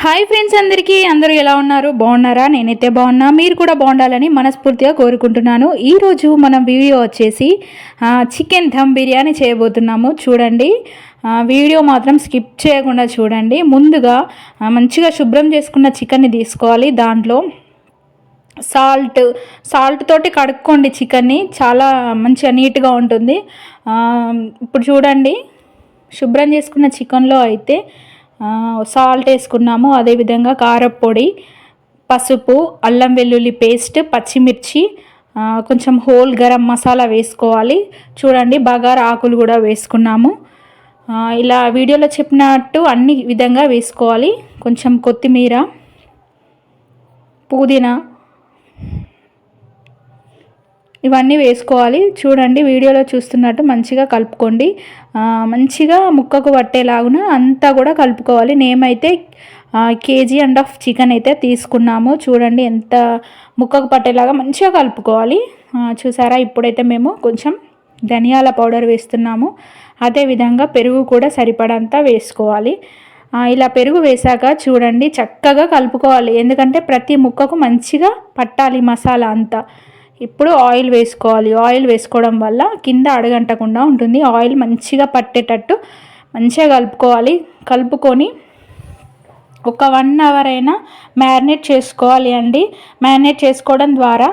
Hi friends అందరికీ అందరూ ఎలా ఉన్నారు? బాగున్నారా? నేనైతే బాగున్నా. మీరు కూడా బాగుండాలని మనస్ఫూర్తిగా కోరుకుంటున్నాను. ఈరోజు మనం వీడియో వచ్చేసి చికెన్ ధమ్ బిర్యానీ చేయబోతున్నాము. చూడండి. వీడియో మాత్రం స్కిప్ చేయకుండా చూడండి. ముందుగా మంచిగా శుభ్రం చేసుకున్న చికెన్ని తీసుకోవాలి. దాంట్లో సాల్ట్ సాల్ట్ తోటి కడుక్కోండి చికెన్ని. చాలా మంచిగా నీట్గా ఉంటుంది. ఇప్పుడు చూడండి. శుభ్రం చేసుకున్న చికెన్లో అయితే సాల్ట్ వేసుకున్నాము. అదేవిధంగా కారపొడి పసుపు అల్లం వెల్లుల్లి పేస్ట్ పచ్చిమిర్చి కొంచెం హోల్ గరం మసాలా వేసుకోవాలి. చూడండి బగారా ఆకులు కూడా వేసుకున్నాము. ఇలా వీడియోలో చెప్పినట్టు అన్ని విధంగా వేసుకోవాలి. కొంచెం కొత్తిమీర పుదీనా ఇవన్నీ వేసుకోవాలి. చూడండి వీడియోలో చూస్తున్నట్టు మంచిగా కలుపుకోండి. మంచిగా ముక్కకు పట్టేలాగున అంతా కూడా కలుపుకోవాలి. నేమైతే కేజీ అండ్ హాఫ్ చికెన్ అయితే తీసుకున్నాము. చూడండి ఎంత ముక్కకు పట్టేలాగా మంచిగా కలుపుకోవాలి. చూసారా? ఇప్పుడైతే మేము కొంచెం ధనియాల పౌడర్ వేస్తున్నాము. అదేవిధంగా పెరుగు కూడా సరిపడంతా వేసుకోవాలి. ఇలా పెరుగు వేశాక చూడండి చక్కగా కలుపుకోవాలి. ఎందుకంటే ప్రతి ముక్కకు మంచిగా పట్టాలి మసాలా అంతా. ఇప్పుడు ఆయిల్ వేసుకోవాలి. ఆయిల్ వేసుకోవడం వల్ల కింద అడగంటకుండా ఉంటుంది. ఆయిల్ మంచిగా పట్టేటట్టు మంచిగా కలుపుకోవాలి. కలుపుకొని ఒక వన్ అవర్ అయినా మ్యారినేట్ చేసుకోవాలి అండి. మ్యారినేట్ చేసుకోవడం ద్వారా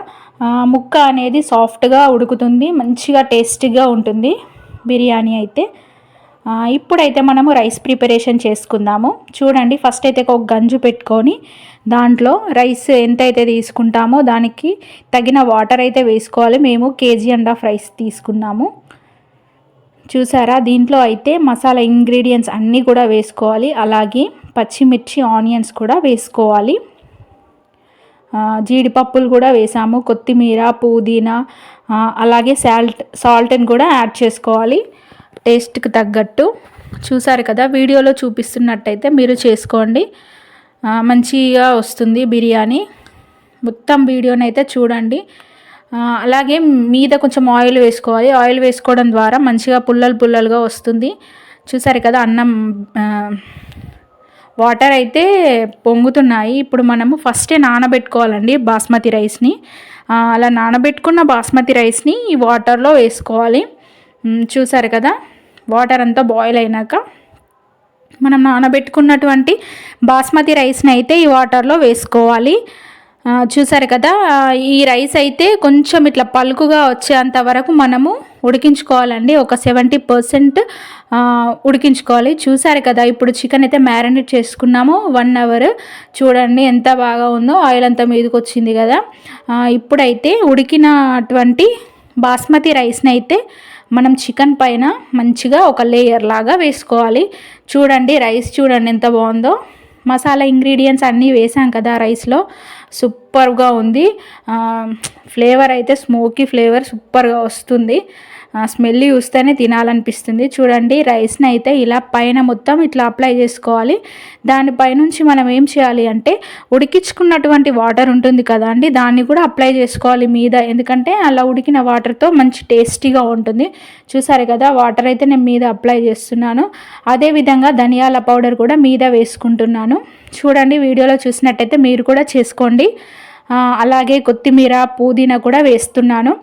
ముక్క అనేది సాఫ్ట్గా ఉడుకుతుంది. మంచిగా టేస్టీగా ఉంటుంది. బిర్యానీ అయితే. ఇప్పుడైతే మనము రైస్ ప్రిపరేషన్ చేసుకుందాము. చూడండి ఫస్ట్ అయితే ఒక గంజు పెట్టుకొని దాంట్లో రైస్ ఎంత అయితే తీసుకుంటామో దానికి తగిన వాటర్ అయితే వేసుకోవాలి. మేము కేజీ అండ్ హాఫ్ రైస్ తీసుకున్నాము. చూసారా? దీంట్లో అయితే మసాలా ఇంగ్రీడియంట్స్ అన్నీ కూడా వేసుకోవాలి. అలాగే పచ్చిమిర్చి ఆనియన్స్ కూడా వేసుకోవాలి. జీడిపప్పులు కూడా వేసాము. కొత్తిమీర పుదీనా అలాగే సాల్ట్ సాల్ట్ని కూడా యాడ్ చేసుకోవాలి. టేస్ట్కి తగ్గట్టు చూసారు కదా వీడియోలో చూపిస్తున్నట్టయితే మీరు చేసుకోండి. మంచిగా వస్తుంది బిర్యానీ. మొత్తం వీడియోని అయితే చూడండి అలాగే మీద కొంచెం ఆయిల్ వేసుకోవాలి. ఆయిల్ వేసుకోవడం ద్వారా మంచిగా పుల్లలు పుల్లలుగా వస్తుంది. చూసారు కదా అన్నం వాటర్ అయితే పొంగుతున్నాయి. ఇప్పుడు మనము ఫస్టే నానబెట్టుకోవాలండి బాస్మతి రైస్ని. అలా నానబెట్టుకున్న బాస్మతి రైస్ని ఈ వాటర్లో వేసుకోవాలి. చూసారు కదా? వాటర్ అంతా బాయిల్ అయినాక మనం నానబెట్టుకున్నటువంటి బాస్మతి రైస్ని అయితే ఈ వాటర్లో వేసుకోవాలి. చూసారు కదా ఈ రైస్ అయితే కొంచెం ఇట్లా పలుకుగా వచ్చేంత వరకు మనము ఉడికించుకోవాలండి. ఒక సెవెంటీ పర్సెంట్ ఉడికించుకోవాలి. చూసారు కదా ఇప్పుడు చికెన్ అయితే మ్యారినేట్ చేసుకున్నాము. వన్ అవర్ చూడండి ఎంత బాగా ఉందో ఆయిల్ అంతా మీదకి వచ్చింది కదా. ఇప్పుడైతే ఉడికినటువంటి బాస్మతి రైస్ని అయితే మనం చికెన్ పైన మంచిగా ఒక లేయర్ లాగా వేసుకోవాలి. చూడండి రైస్ చూడండి ఎంత బాగుందో. మసాలా ఇంగ్రీడియంట్స్ అన్నీ వేసాం కదా రైస్లో సూపర్గా ఉంది. ఫ్లేవర్ అయితే స్మోకీ ఫ్లేవర్ సూపర్గా వస్తుంది. స్మెల్ చూస్తేనే తినాలనిపిస్తుంది. చూడండి రైస్ని అయితే ఇలా పైన మొత్తం ఇట్లా అప్లై చేసుకోవాలి. దానిపైనుంచి మనం ఏం చేయాలి అంటే ఉడికించుకున్నటువంటి వాటర్ ఉంటుంది కదా అండి దాన్ని కూడా అప్లై చేసుకోవాలి మీద. ఎందుకంటే అలా ఉడికిన వాటర్తో మంచి టేస్టీగా ఉంటుంది. చూసారు కదా వాటర్ అయితే నేను మీద అప్లై చేస్తున్నాను. అదేవిధంగా ధనియాల పౌడర్ కూడా మీద వేసుకుంటున్నాను. చూడండి వీడియోలో చూసినట్టయితే మీరు కూడా చేసుకోండి. అలాగే కొత్తిమీర పుదీనా కూడా వేస్తున్నాను.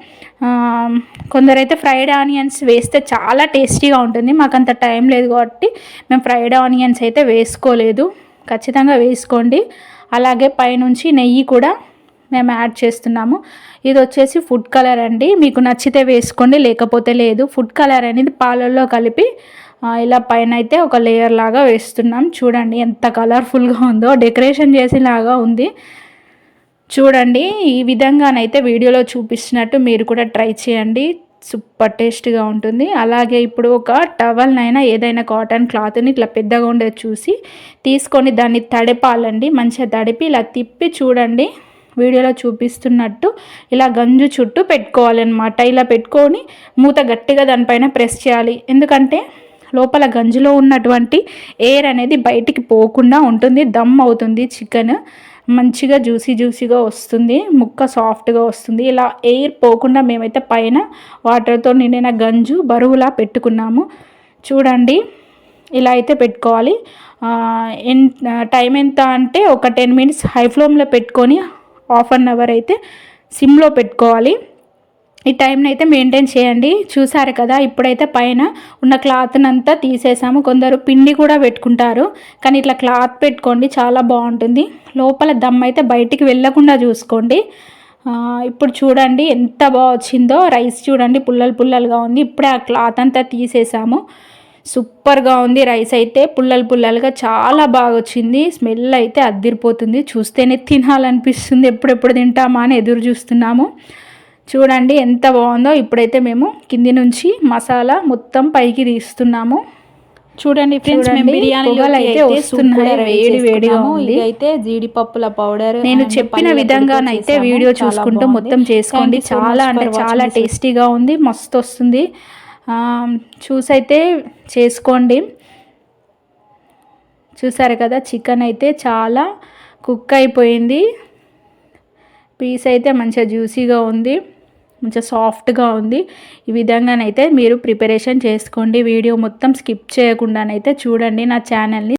కొందరైతే ఫ్రైడ్ ఆనియన్స్ వేస్తే చాలా టేస్టీగా ఉంటుంది. మాకు అంత టైం లేదు కాబట్టి మేము ఫ్రైడ్ ఆనియన్స్ అయితే వేసుకోలేదు. ఖచ్చితంగా వేసుకోండి. అలాగే పైనుంచి నెయ్యి కూడా మేము యాడ్ చేస్తున్నాము. ఇది వచ్చేసి ఫుడ్ కలర్ అండి. మీకు నచ్చితే వేసుకోండి లేకపోతే లేదు. ఫుడ్ కలర్ అనేది పాలల్లో కలిపి ఇలా పైన అయితే ఒక లేయర్ లాగా వేస్తున్నాం. చూడండి ఎంత కలర్ఫుల్గా ఉందో. డెకరేషన్ చేసేలాగా ఉంది. చూడండి ఈ విధంగానైతే వీడియోలో చూపిస్తున్నట్టు మీరు కూడా ట్రై చేయండి. సూపర్ టేస్ట్గా ఉంటుంది. అలాగే ఇప్పుడు ఒక టవల్నైనా ఏదైనా కాటన్ క్లాత్ని ఇట్లా పెద్దగా ఉండేది చూసి తీసుకొని దాన్ని తడపాలండి. మంచిగా తడిపి ఇలా తిప్పి చూడండి. వీడియోలో చూపిస్తున్నట్టు ఇలా గంజు చుట్టూ పెట్టుకోవాలన్నమాట. ఇలా పెట్టుకొని మూత గట్టిగా దానిపైన ప్రెస్ చేయాలి. ఎందుకంటే లోపల గంజిలో ఉన్నటువంటి ఎయిర్ అనేది బయటికి పోకుండా ఉంటుంది. దమ్ అవుతుంది చికెన్. మంచిగా జ్యూసీ జ్యూసీగా వస్తుంది ముక్క సాఫ్ట్గా వస్తుంది. ఇలా ఎయిర్ పోకుండా మేమైతే పైన వాటర్తో నిండిన గంజు బరువులా పెట్టుకున్నాము. చూడండి ఇలా అయితే పెట్టుకోవాలి. ఎన్ టైం ఎంత అంటే ఒక టెన్ మినిట్స్ హై ఫ్లేమ్లో పెట్టుకొని హాఫ్ అన్ అవర్ అయితే సిమ్లో పెట్టుకోవాలి. ఈ టైంని అయితే మెయింటైన్ చేయండి. చూసారు కదా ఇప్పుడైతే పైన ఉన్న క్లాత్ని అంతా తీసేసాము. కొందరు పిండి కూడా పెట్టుకుంటారు. కానీ ఇట్లా క్లాత్ పెట్టుకోండి చాలా బాగుంటుంది. లోపల దమ్ అయితే బయటికి వెళ్ళకుండా చూసుకోండి. ఇప్పుడు చూడండి ఎంత బాగా వచ్చిందో. రైస్ చూడండి పుల్లలు పుల్లలుగా ఉంది. ఇప్పుడే ఆ క్లాత్ అంతా తీసేసాము. సూపర్గా ఉంది రైస్ అయితే. పుల్లలు పుల్లలుగా చాలా బాగా వచ్చింది. స్మెల్ అయితే అద్దిరిపోతుంది చూస్తేనే తినాలనిపిస్తుంది. ఎప్పుడెప్పుడు తింటామా అని ఎదురు చూస్తున్నాము. చూడండి ఎంత బాగుందో. ఇప్పుడైతే మేము కింది నుంచి మసాలా మొత్తం పైకి తీస్తున్నాము. చూడండి ఫ్రెండ్స్ మేము బిర్యానీ అయితే వస్తున్నాయి వేడి వేడిగా ఉంది. అయితే జీడిపప్పుల పౌడర్ నేను చెప్పిన విధంగానైతే వీడియో చూసుకుంటూ మొత్తం చేసుకోండి. చాలా అంటే చాలా టేస్టీగా ఉంది మస్తు వస్తుంది. చూసైతే చేసుకోండి. చూసారు కదా చికెన్ అయితే చాలా కుక్ అయిపోయింది. పీస్ అయితే మంచిగా జ్యూసీగా ఉంది. మంచిగా సాఫ్ట్గా ఉంది. ఈ విధంగానైతే మీరు ప్రిపరేషన్ చేసుకోండి. వీడియో మొత్తం స్కిప్ చేయకుండానైతే చూడండి నా ఛానల్ని.